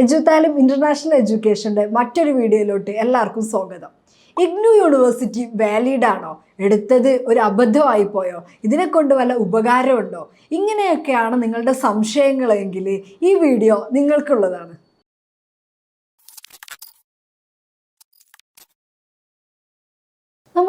എജുതാലും international എഡ്യൂക്കേഷന്റെ മറ്റൊരു വീഡിയോയിലോട്ട് എല്ലാവർക്കും സ്വാഗതം. ഇഗ്നു യൂണിവേഴ്സിറ്റി വാലിഡ് ആണോ? എടുത്തത് ഒരു അബദ്ധമായി പോയോ? ഇതിനെ കൊണ്ട് വല്ല ഉപകാരമുണ്ടോ? ഇങ്ങനെയൊക്കെയാണ് നിങ്ങളുടെ സംശയങ്ങളെങ്കിൽ ഈ വീഡിയോ നിങ്ങൾക്കുള്ളതാണ്.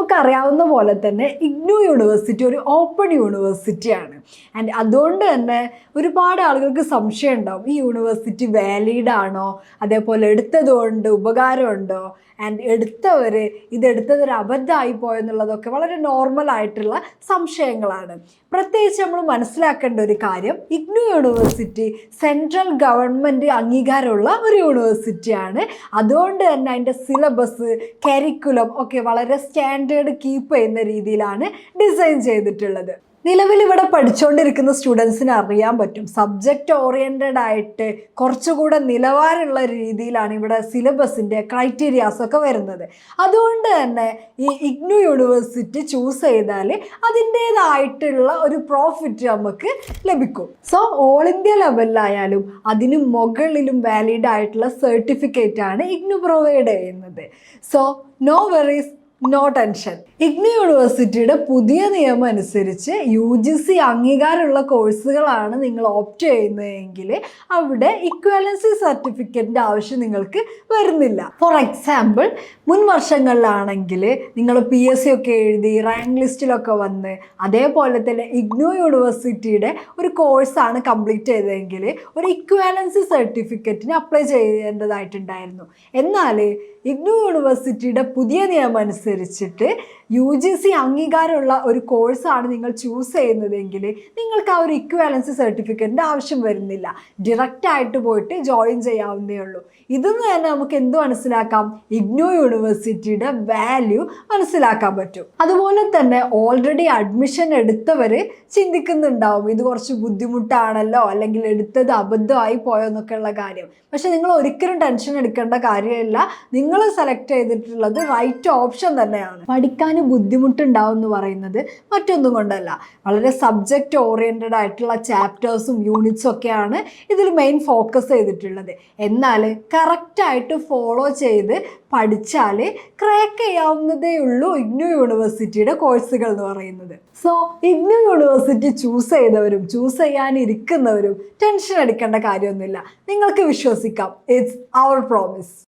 നമുക്കറിയാവുന്ന പോലെ തന്നെ ഇഗ്നു യൂണിവേഴ്സിറ്റി ഒരു ഓപ്പൺ യൂണിവേഴ്സിറ്റിയാണ്. ആൻഡ് അതുകൊണ്ട് തന്നെ ഒരുപാട് ആളുകൾക്ക് സംശയം ഉണ്ടാവും. ഈ യൂണിവേഴ്സിറ്റി വാലിഡ് ആണോ? അതേപോലെ എടുത്തതുകൊണ്ട് ഉപകാരമുണ്ടോ? ആൻഡ് എടുത്തവർ ഇതെടുത്തത് ഒരു അബദ്ധമായി പോയെന്നുള്ളതൊക്കെ വളരെ നോർമൽ ആയിട്ടുള്ള സംശയങ്ങളാണ്. പ്രത്യേകിച്ച് നമ്മൾ മനസ്സിലാക്കേണ്ട ഒരു കാര്യം ഇഗ്നു യൂണിവേഴ്സിറ്റി സെൻട്രൽ ഗവൺമെന്റ് അംഗീകാരമുള്ള ഒരു യൂണിവേഴ്സിറ്റിയാണ്. അതുകൊണ്ട് തന്നെ അതിന്റെ സിലബസ് കരിക്കുലം ഒക്കെ വളരെ സ്റ്റാൻഡേർഡ് കീപ്പ് ചെയ്യുന്ന രീതിയിലാണ് ഡിസൈൻ ചെയ്തിട്ടുള്ളത്. നിലവിൽ ഇവിടെ പഠിച്ചുകൊണ്ടിരിക്കുന്ന സ്റ്റുഡൻസിന് അറിയാൻ പറ്റും. സബ്ജക്റ്റ് ഓറിയന്റഡ് ആയിട്ട് കുറച്ചുകൂടെ നിലവാരമുള്ള രീതിയിലാണ് ഇവിടെ സിലബസിന്റെ ക്രൈറ്റീരിയാസ് ഒക്കെ വരുന്നത്. അതുകൊണ്ട് തന്നെ ഈ ഇഗ്നു യൂണിവേഴ്സിറ്റി ചൂസ് ചെയ്താൽ അതിന്റേതായിട്ടുള്ള ഒരു പ്രോഫിറ്റ് നമുക്ക് ലഭിക്കും. സോ ഓൾ ഇന്ത്യ ലെവലിലായാലും അതിന് മുകളിലും വാലിഡ് ആയിട്ടുള്ള സർട്ടിഫിക്കറ്റ് ആണ് ഇഗ്നു പ്രൊവൈഡ് ചെയ്യുന്നത്. So no worries no tension IGNOU യൂണിവേഴ്സിറ്റിയുടെ പുതിയ നിയമം അനുസരിച്ച് യു ജി സി അംഗീകാരമുള്ള കോഴ്സുകളാണ് നിങ്ങൾ ഓപ്റ്റ് ചെയ്യുന്നതെങ്കിൽ അവിടെ ഇക്വാലൻസി സർട്ടിഫിക്കറ്റിന്റെ ആവശ്യം നിങ്ങൾക്ക് വരുന്നില്ല. ഫോർ എക്സാമ്പിൾ മുൻ വർഷങ്ങളിലാണെങ്കിൽ നിങ്ങൾ പി എസ് സി ഒക്കെ എഴുതി റാങ്ക് ലിസ്റ്റിലൊക്കെ വന്ന് അതേപോലെ തന്നെ ഇഗ്നോ യൂണിവേഴ്സിറ്റിയുടെ ഒരു കോഴ്സാണ് കംപ്ലീറ്റ് ചെയ്തതെങ്കിൽ ഒരു ഇക്വാലൻസി സർട്ടിഫിക്കറ്റിന് അപ്ലൈ ചെയ്യേണ്ടതായിട്ടുണ്ടായിരുന്നു. എന്നാൽ ഇഗ്നു യൂണിവേഴ്സിറ്റിയുടെ പുതിയ നിയമം അനുസരിച്ചിട്ട് യു ജി സി അംഗീകാരമുള്ള ഒരു കോഴ്സാണ് നിങ്ങൾ ചൂസ് ചെയ്യുന്നതെങ്കിൽ നിങ്ങൾക്ക് ആ ഒരു ഇക്വാലൻസ് സർട്ടിഫിക്കറ്റിന്റെ ആവശ്യം വരുന്നില്ല. ഡിറക്റ്റായിട്ട് പോയിട്ട് ജോയിൻ ചെയ്യാവുന്നേ ഉള്ളൂ. ഇതെന്ന് തന്നെ നമുക്ക് എന്ത് മനസ്സിലാക്കാം? ഇഗ്നു യൂണിവേഴ്സിറ്റിയുടെ വാല്യൂ മനസ്സിലാക്കാൻ പറ്റും. അതുപോലെ തന്നെ ഓൾറെഡി അഡ്മിഷൻ എടുത്തവർ ചിന്തിക്കുന്നുണ്ടാവും ഇത് കുറച്ച് ബുദ്ധിമുട്ടാണല്ലോ? അല്ലെങ്കിൽ എടുത്തത് അബദ്ധമായി പോയോ? എന്നൊക്കെയുള്ള കാര്യം. പക്ഷെ നിങ്ങൾ ഒരിക്കലും ടെൻഷൻ എടുക്കേണ്ട കാര്യമില്ല. നിങ്ങൾ സെലക്ട് ചെയ്തിട്ടുള്ളത് റൈറ്റ് ഓപ്ഷൻ തന്നെയാണ്. പഠിക്കാൻ ബുദ്ധിമുട്ടുണ്ടാവും എന്ന് പറയുന്നത് മറ്റൊന്നും കൊണ്ടല്ല. വളരെ സബ്ജക്റ്റ് ഓറിയന്റഡ് ആയിട്ടുള്ള ചാപ്റ്റേഴ്സും യൂണിറ്റ്സും ഒക്കെയാണ് ഇതിൽ മെയിൻ ഫോക്കസ് ചെയ്തിട്ടുള്ളത്. എന്നാൽ കറക്റ്റായിട്ട് ഫോളോ ചെയ്ത് പഠിച്ചാൽ ക്രാക്ക് ചെയ്യാവുന്നതേ ഉള്ളൂ ഇഗ്നു യൂണിവേഴ്സിറ്റിയുടെ കോഴ്സുകൾ എന്ന് പറയുന്നത്. സോ ഇഗ്നു യൂണിവേഴ്സിറ്റി ചൂസ് ചെയ്തവരും ചൂസ് ചെയ്യാനിരിക്കുന്നവരും ടെൻഷൻ അടിക്കേണ്ട കാര്യമൊന്നുമില്ല. നിങ്ങൾക്ക് വിശ്വസിക്കാം. It's our promise